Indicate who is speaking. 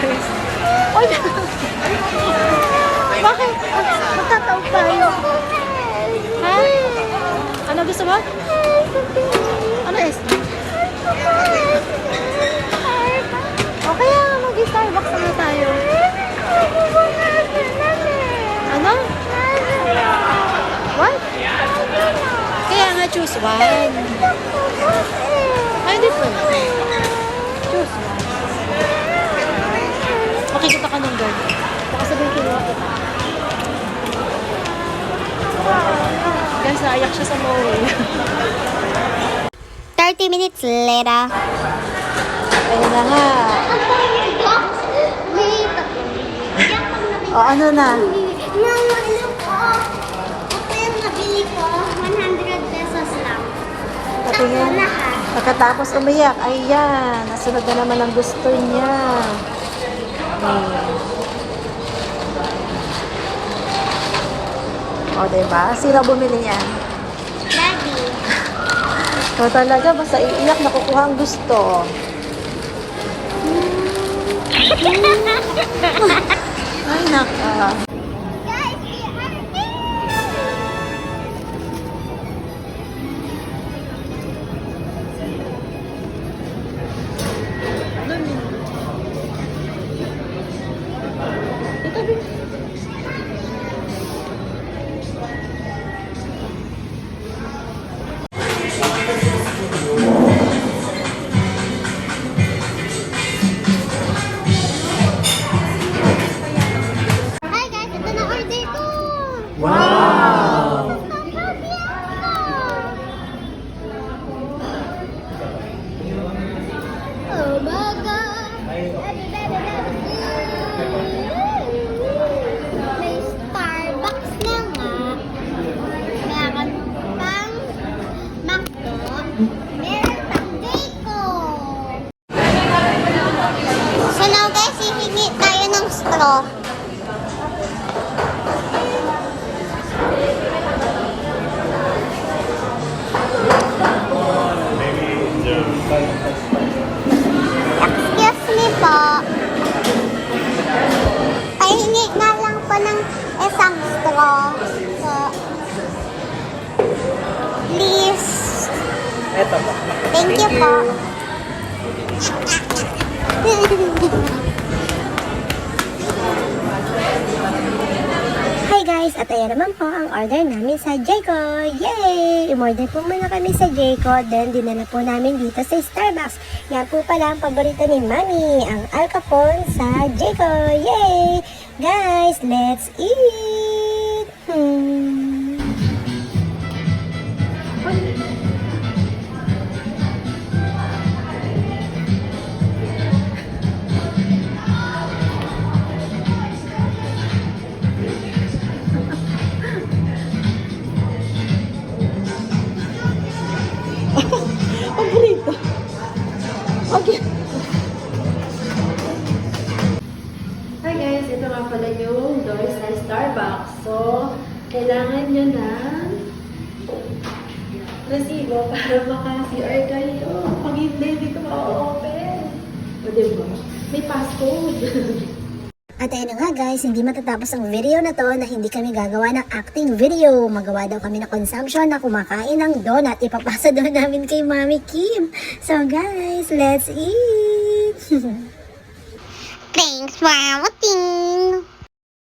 Speaker 1: guys. Oy! Bakit? Magtataog tayo. Ha? Ano gusto mo? Ano is? O kaya mag-Starbucks na tayo. Ano? What? Kaya nga choose one. Ay, hindi Makikita ka ng guard. Baka sabihin kinuha kita. Guys, naiyak siya sa mall.
Speaker 2: 30 minutes later.
Speaker 1: Ayun na nga. O, ano na? Patingin. Pagkatapos umiyak, ayan, nasunod na naman ang gusto niya. O, diba? Sino bumili niyan?
Speaker 2: Daddy.
Speaker 1: Ikaw talaga, basta iiyak, nakukuha ang gusto. Ay, naka.
Speaker 2: So now guys, hihingi tayo ng straw. Excuse me po. Pahingi nga lang po ng isang straw.
Speaker 1: Eto po.
Speaker 2: Thank, you, po. Hi guys! At ayan naman po ang order namin sa Jayco. Yay! Umorder po muna kami sa Jayco. Then dinala po namin dito sa Starbucks. Yan po pala ang paborito ni Mami, ang Alcapon sa Jayco. Yay! Guys, let's eat! Hmm.
Speaker 1: Okay. Hi guys, ito nga pala yung door sa Starbucks. So, kailangan nyo ng resibo para maka-CR kayo. Pag hindi, hindi ko ma-open. O diba? May passcode.
Speaker 2: At ayun na nga guys, hindi matatapos ang video na to na hindi kami gagawa ng acting video. Magawa daw kami ng consumption na kumakain ng donut. Ipapasa daw namin kay Mami Kim. So guys, let's eat! Thanks for watching!